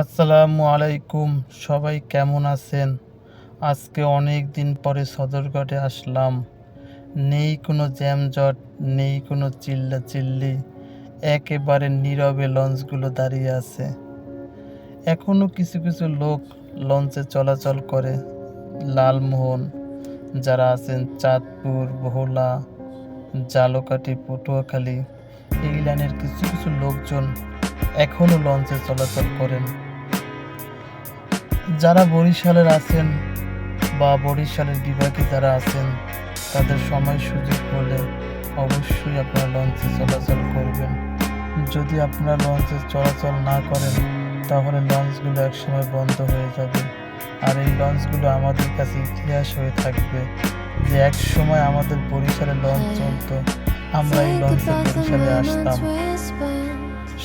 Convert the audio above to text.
আসসালামু আলাইকুম, সবাই কেমন আছেন? আজকে অনেক দিন পরে সদরঘাটে আসলাম। নেই কোনো জ্যামজট, নেই কোনো চিল্লা চিল্লি একেবারে নীরবে লঞ্চগুলো দাঁড়িয়ে আছে। এখনও কিছু কিছু লোক লঞ্চে চলাচল করে। লালমোহন, যারা আছেন চাঁদপুর, ভোলা, জালকাঠি, পটুয়াখালী, এই লাইনের কিছু কিছু লোকজন এখনও লঞ্চে চলাচল করেন। যারা বরিশালের আছেন বা বরিশালের বিভাগে যারা আছেন, তাদের সময় সুযোগ হলে অবশ্যই আপনারা লঞ্চে চলাচল করবেন। যদি আপনারা লঞ্চে চলাচল না করেন, তাহলে লঞ্চগুলো একসময় বন্ধ হয়ে যাবে। আর এই লঞ্চগুলো আমাদের কাছে ইতিহাস হয়ে থাকবে যে এক সময় আমাদের বরিশালে লঞ্চ চলতো, আমরা এই লঞ্চে বরিশালে আসতাম।